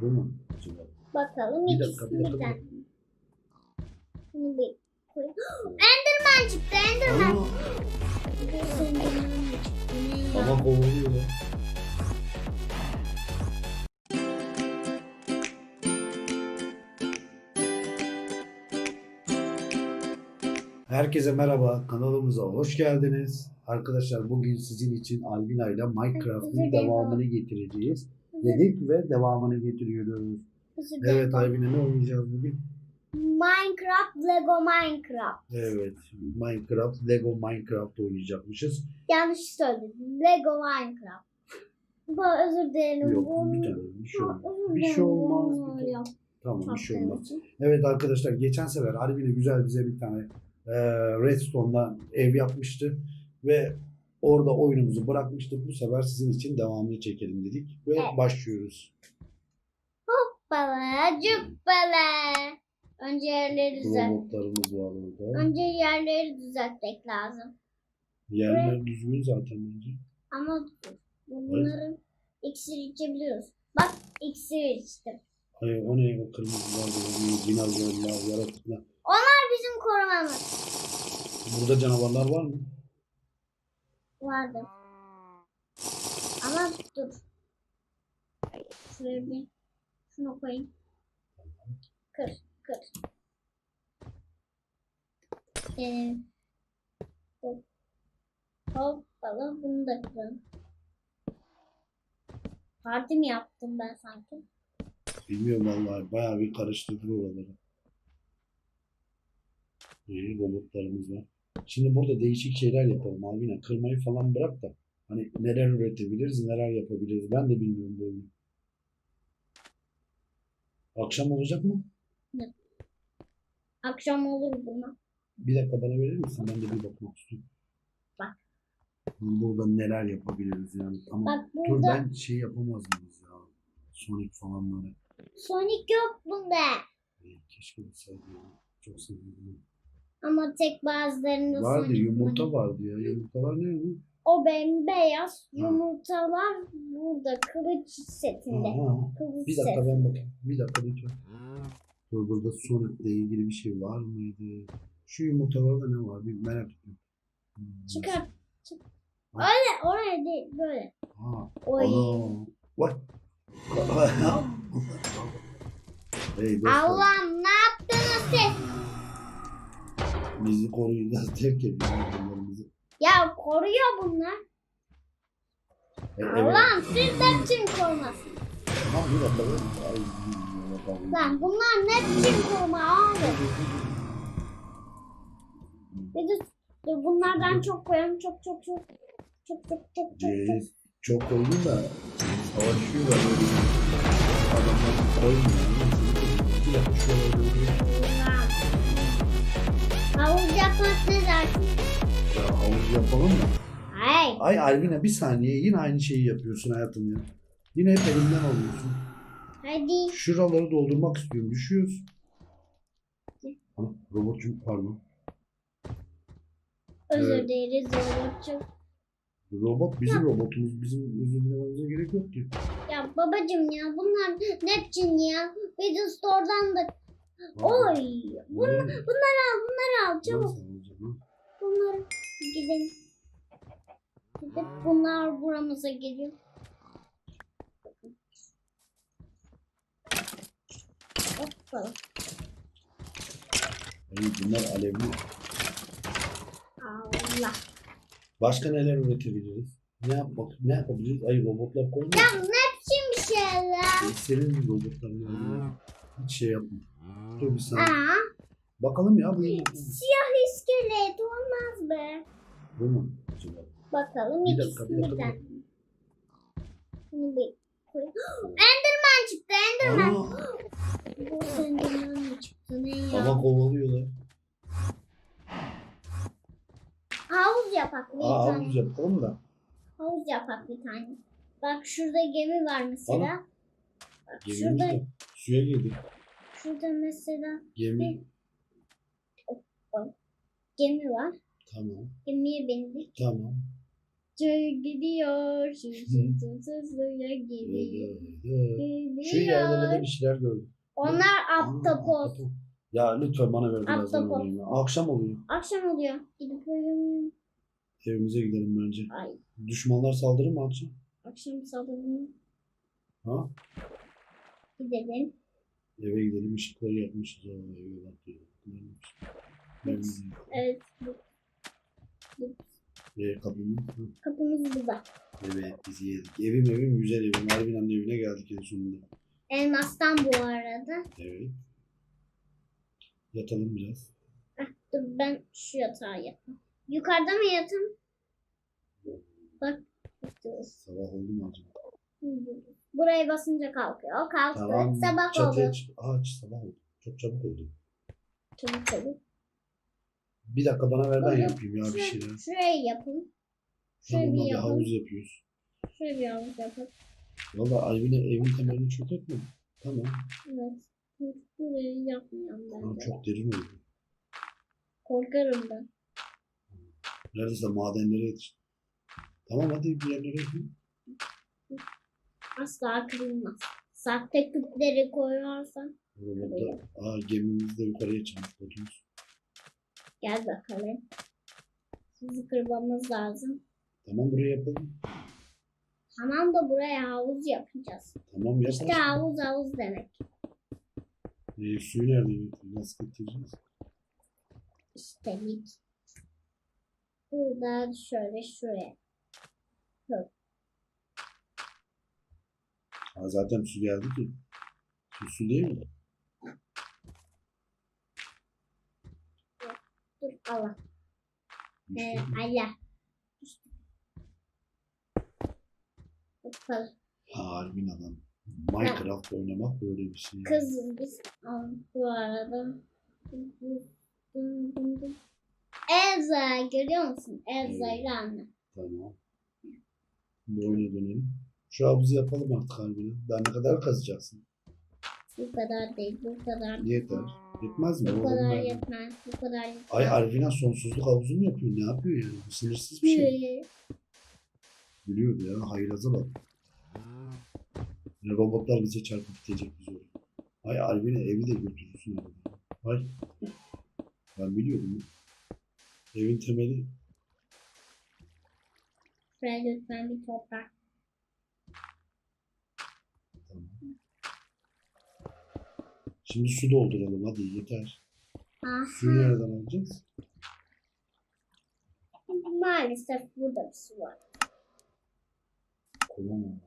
Bu mu? Acaba? Bakalım Bir dakika, bir dakika, bir ikisinden. Bunu bir koyayım. Enderman çıktı Enderman. Aa, Bu Enderman mı çıktı ne ya? Baba kovalıyor ya. Herkese merhaba, kanalımıza hoş geldiniz. Arkadaşlar bugün sizin için Albina ile Minecraft'ın devamını getireceğiz. Dedik ve devamını getiriyoruz. Evet Albina ne oynayacağız bugün? Minecraft, Lego Minecraft. Evet, Minecraft, Lego Minecraft oynayacakmışız. Yanlış söyledim. Lego Minecraft. Bu özür dilerim. Yok bir tane, bir şey olmaz. Bir şey olmaz. Bir tane. Yok, Tamam bir şey olmaz. Evet arkadaşlar geçen sefer Albina güzel bize bir tane e, Redstone'dan ev yapmıştı ve orada oyunumuzu bırakmıştık. Bu sefer sizin için devamını çekelim dedik ve Evet. başlıyoruz. Bala, cübbala. Önce yerleri düzelt. Robotlarımız var orada. Önce yerleri düzeltmek lazım. Yerler düzgün zaten bence. Ama bunların iksir içebiliyoruz. Bak iksir içtim. Ay, o ne o kırmızılar, dinozorlar, yaratıklar. Onlar bizim korumamız. Burada canavarlar var mı? Vardı. Ama dur. Şuraya bir şunu koyayım. Kır, kır. Ee, hop. Hoppala bunu da kıralım. Parti mi yaptım ben sanki? Bilmiyorum vallahi bayağı bir karıştırdı oraları. İyi robotlarımız var. Şimdi burada değişik şeyler yapalım Albina. Kırmayı falan bırak da. Hani neler üretebiliriz, neler yapabiliriz. Ben de bilmiyorum oyunu. Akşam olacak mı? Akşam olur buna. Bir dakika bana verir misin? Ben de bir bakmak istiyorum. Bak. Burada neler yapabiliriz yani. Tamam. Bak Dur burada ben şey yapamaz mıyız ya? Sonic falan böyle. Sonic yok bunda. Ay, Keşke olsaydı ya. Çok sevdim. Ama tek bazılarında Vardı Sonic yumurta var. vardı ya. Yumurtalar ne? O bembeyaz yumurtalar burada kılıç setinde. Aha. Kılıç Bir dakika ben bakayım. Bir dakika lütfen. Dur burada Sonic'le ilgili bir şey var mıydı? Şu yumurtalarda ne var? Bir merak ettim. Hmm. Çıkar. Çık. Ha. Öyle oraya değil böyle. Ha. Oy. Ana. Vay. hey dostlar. Allah'ım ne yaptınız siz? Bizi koruyacağız derken bunlarımızı. Ya koruyor bunlar. E, evet. Allah'ım siz ne biçim korumasın? Tamam bir dakika. Ay. Lan bunlar ne biçim koruma abi? Bir de dur, bunlardan çok koyalım çok çok çok. Çok çok çok çok çok. Ee, çok koydum da savaşıyorlar böyle. Adamlar koymuyor. Şöyle böyle. Havuz yapmak ne dersin? Ya havuz yapalım mı? Hayır. Ay Alvina bir saniye yine aynı şeyi yapıyorsun hayatım ya. Yine hep elimden alıyorsun. Hadi. Şuraları doldurmak istiyorum. Düşüyoruz. Ha, robotçum pardon. Özür Evet. dileriz robotçuk. Robot bizim robotumuz. Bizim özür dilememize gerek yok ki. Ya babacım ya bunlar ne biçim ya? Bizim store'dan da oy. Bun, ne? bunları al bunları al çabuk. Bunları gidelim. Gidip bunlar buramıza geliyor. Hoppa. Ay, bunlar alevli. Allah. Başka neler üretebiliriz? Ne yapmak, ne yapabiliriz? Ay robotlar koymuyor. Ya ne biçim bir şey ya? E, Senin robotların yani. Hiç şey yapma. Dur bir saniye. Aa, Bakalım ya bu siyah iskelet olmaz be. bu mu acaba? Bakalım Bir dakika, bir dakika, bir ikisinden. Bunu bir koyayım. Enderman çıktı Enderman. Aa, Bu Enderman mı çıktı ne ya? hava kovalıyorlar. Havuz yapak bir Aa, tane. havuz yapalım da. Havuz yapak bir tane. Bak şurada gemi var mesela. Bak Gemimiz şurada de suya girdi. Şurada mesela Gemi. gemi var. Tamam. Gemiye bindik. Tamam. gidiyor. Şu şu sonsuzluğa gidiyor. Şu yerlerde de bir şeyler gördüm. Onlar ahtapot. Ya lütfen bana ver Ahtapot. olayım ya. Akşam oluyor. Akşam oluyor. Gidip uyuyayım. Evimize gidelim bence. Ay Düşmanlar saldırır mı akşam? akşam sabahını Ha? gidelim. Eve gidelim ışıkları yakmışız. Aa, eve bak ya. Evimize. Evet. bu- Ee, kapımız. Hı. Kapımız burada. Evet bizi yedik. Evim evim güzel evim. Harbiden evine geldik en sonunda. Elmastan bu arada. Evet. Yatalım biraz. Dur ben şu yatağı yapayım. Yukarıda mı yatım? Bak. Sabah oldu mu acaba? Buraya basınca kalkıyor. O kalktı. Tamam. Sabah Çatıya oldu. çık. Aa sabah oldu. Çok çabuk oldu. Çabuk çabuk. Bir dakika bana ver ben yapayım ya bir Şuraya- şeyler. Şurayı yapın. Şurayı bir bir yapın. havuz yapıyoruz. Şurayı bir havuz yapın. Valla Alvine evin temelini çok etmedi. Tamam. Evet. Burayı yapmayalım Ama bence. çok derin oldu. Korkarım ben. Neredeyse madenlere yetişti. Tamam hadi bir yerlere yapayım. Asla kırılmaz. Sahte küpleri koyarsan Burada, aa gemimiz de yukarıya. Botumuz. gel bakalım. Sizi kırmamız lazım. Tamam buraya yapalım. Tamam da buraya havuz yapacağız. Tamam yaparız. İşte havuz havuz demek. Ee, suyu nerede getireceğiz? Nasıl getireceğiz? İstelik. Buradan şöyle şuraya. Aa, zaten su geldi ki. Su, su değil mi? Dur Allah. Ee, şey mi? Allah. Bakalım. Harbi adam. Minecraft oynamak böyle bir şey. Kız biz bu arada. Elza görüyor musun? Elza ile anne. Tamam. Şimdi oyuna dönelim. Şu havuzu yapalım artık harbiden. Daha ne kadar kazacaksın? Bu kadar değil, bu kadar. Yeter. Yetmez mi? Bu Oğlum kadar ben- yetmez, bu kadar yetmez. Ay Arvina sonsuzluk havuzu mu yapıyor? Ne yapıyor yani? Bu Sınırsız bir şey. Biliyordu ya. Hayraza bak. Yani robotlar bize çarpıp gidecek biz oraya. Ay Arvina evi de götürürsün arada. Ay. Ben biliyordum. Evin temeli Şuraya lütfen bir toprak. Şimdi su dolduralım hadi yeter. Aha. Nereden alacağız? Maalesef burada bir su var. Kolamam.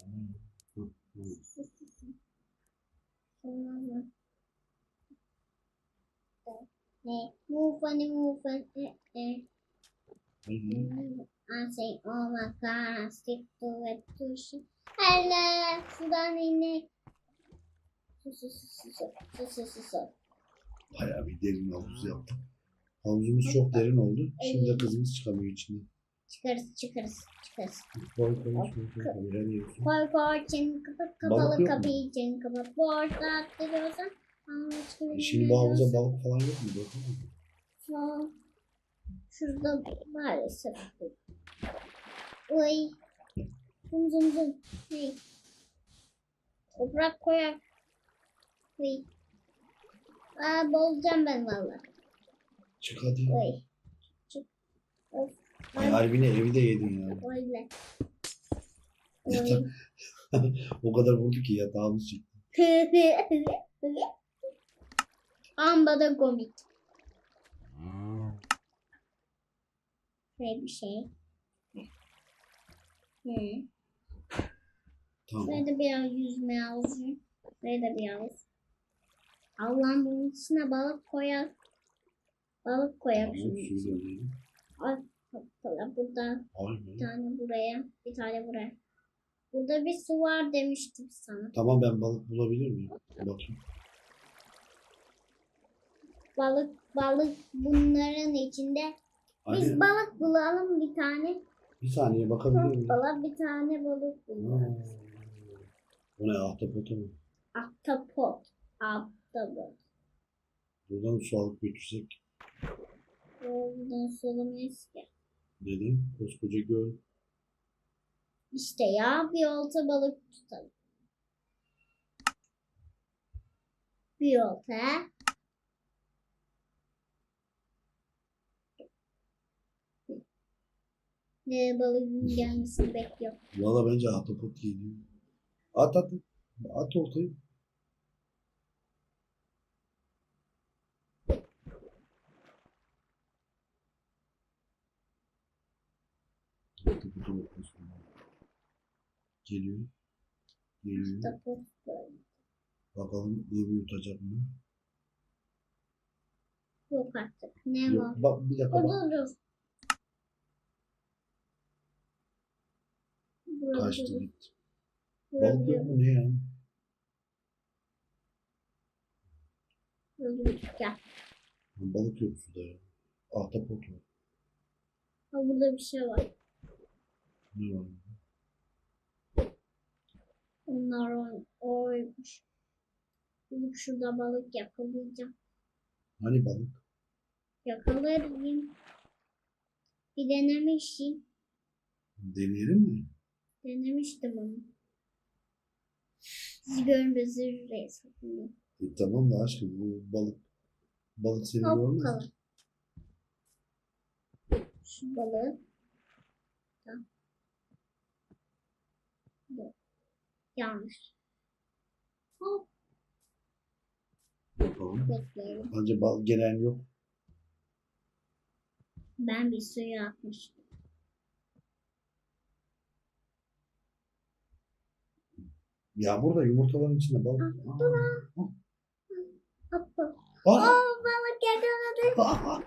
Move funny, move funny. I say, oh my god, I stick to it. Hello, sudan inek sı. Bayağı bir derin havuz yaptık. Havuzumuz çok derin oldu. Şimdi kızımız çıkamıyor içinden. Çıkarız, çıkarız, çıkarız. Koy koy koy. Veremiyorsun. Koy koy için kapat kapalı kapıyı için kapat. Bu orta attırıyorsan. E şimdi bu havuza balık falan yok mu? Bakalım. Şurada maalesef. Uy. Zum zum zum. Hey. Toprak koyak. Hey. Aa bozacağım ben valla. Çık hadi. Oy. Çık. Of. Ay harbine evi de yedin ya. Öyle. O kadar vurdu ki yatağımız çıktı. Amba da komik. Şöyle bir şey. Hı. Tamam. Da biraz yüzme havuzu. Şuraya da bir havuz. Allah'ım bunun içine balık koyar. Balık koyar Tamam. Ay, bakalım burada bir tane buraya, bir tane buraya. Burada bir su var demiştim sana. Tamam ben balık bulabilir miyim? Bakayım. Balık, balık bunların içinde. Biz Hadi balık bulalım bir tane. bir saniye bakabilir miyim? Hoppala bir tane balık bulalım. O ne ahtapot mu? Ahtapot. Ahtapot. Buradan su alıp götürsek Oradan solamayız ki. dedim. Koskoca göl. İşte ya bir olta balık tutalım. Bir olta. Ne balığın gelmesini bekliyor. Valla bence ahtapot geliyor. At at. At ortayı. Geliyor. Geliyor. Bakalım bir yutacak mı? Yok artık. Ne var? Yok, bak bir dakika bak. Burada Kaçtı gitti. Balık yok mu ne ya? Gel. Balık yok suda ya. Ahtapot var. Ha burada bir şey var. Ne var? Onlar oymuş. Gidip şurada balık yakalayacağım. Hani balık? Yakalarım. Bir denemiştim. Deneyelim mi? Denemiştim onu. Siz görmezsiniz sakın. E, tamam da aşkım bu balık balık seni Hop görmez. Şu balığı. Tamam. Yok. Yanlış. Hop Bakalım. bekleyelim. Bal gelen yok. Ben bir suya atmıştım. Ya burada yumurtaların içinde balık. Ah, dur Aa. Hoppa. Aa. Oo balık yakaladık. Aa.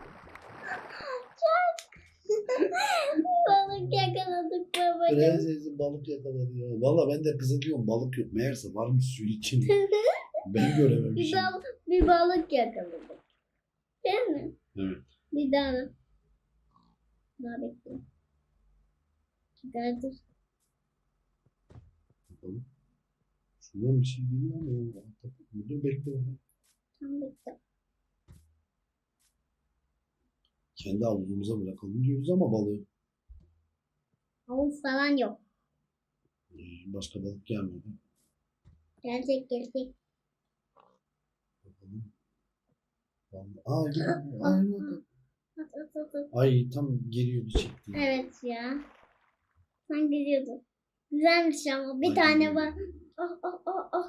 Balık yakaladık babacığım. Prensesi balık yakaladı ya. Valla ben de kıza diyorum balık yok. Meğerse varmış suyun içinde. ben bir, görememişim. bal bir balık yakaladık. Değil mi? Evet. Bir daha. Daha bekle. Geldir. Bakalım. Şuradan bir şey geliyor ya. Dur bekle. Tam bekle. Kendi havuzumuza bırakalım diyoruz ama balığı. Havuz falan yok. e, Başka balık gelmedi. Gelecek gelecek. Bakalım. Vallahi- Aa, gel. Ay, bak. At at at at. Ay tam geliyordu çekti. Evet ya. Sen gidiyordun. Güzelmiş ama bir Ay, tane geliyor. var. Oh oh oh oh.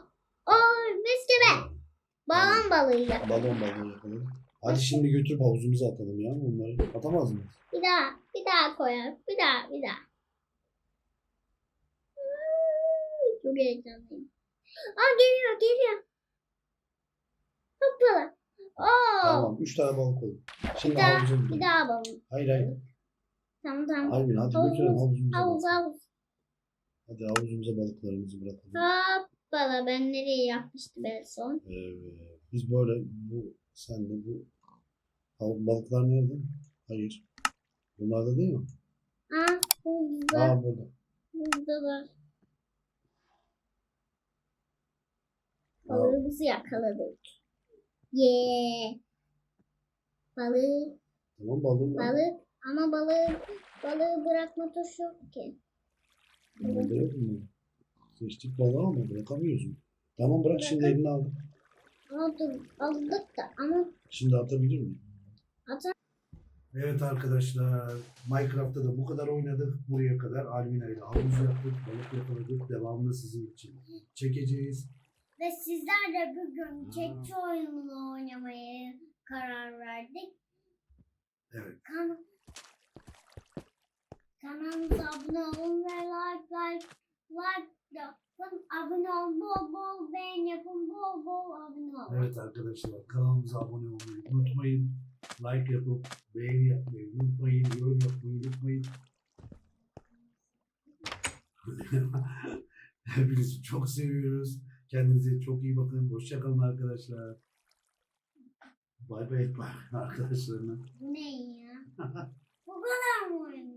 Oh mis gibi. Balon balığıyla. Balon balığı yakaladık. Hadi şimdi götürüp havuzumuza atalım ya onları. Atamaz mıyız? Bir daha, bir daha koyar. Bir daha, bir daha. Çok heyecanlıyım. Aa geliyor, geliyor. Hoppala. Oo. Tamam. Üç tane balık koyduk. Şimdi Bir daha, havuza bir daha balon. Hayır hayır. Tamam tamam. Albin hadi götürelim havuzumuza. Havuz balık. havuz. Hadi havuzumuza balıklarımızı bırakalım. Hoppala ben nereye yapmıştım en son? Evet. Biz böyle bu sen de bu balıklar nerede? Hayır. Bunlar da değil mi? Aa burada, Aa burada. buradalar. Aa, Balığımızı yakaladık. Yeah. Balık. tamam balığım var. Balık ama balığı balığı bırakma tuşu yok ki. Burada yok mu? Seçtik balığı ama bırakamıyorsun. Tamam bırak şimdi elini aldık. Aldım, aldık da ama Şimdi atabilir miyim? ata Evet arkadaşlar, Minecraft'ta da bu kadar oynadık. Buraya kadar Almina ile havuz yaptık, balık yakaladık. Devamını sizin için çekeceğiz. ve sizler de bugün keçi oyununu oynamaya karar verdik. Evet. Kan kanalımıza abone olun ve like like like yapın. Abone olun, bol bol beğen yapın, bol bol abone olun. Evet arkadaşlar, kanalımıza abone olmayı unutmayın. Like yapıp beğeni yapmayı unutmayın. Yorum yapmayı unutmayın. Hepinizi çok seviyoruz. Kendinize çok iyi bakın. Hoşçakalın arkadaşlar. Bay bay arkadaşlarına. Bu ne ya? Bu kadar mı?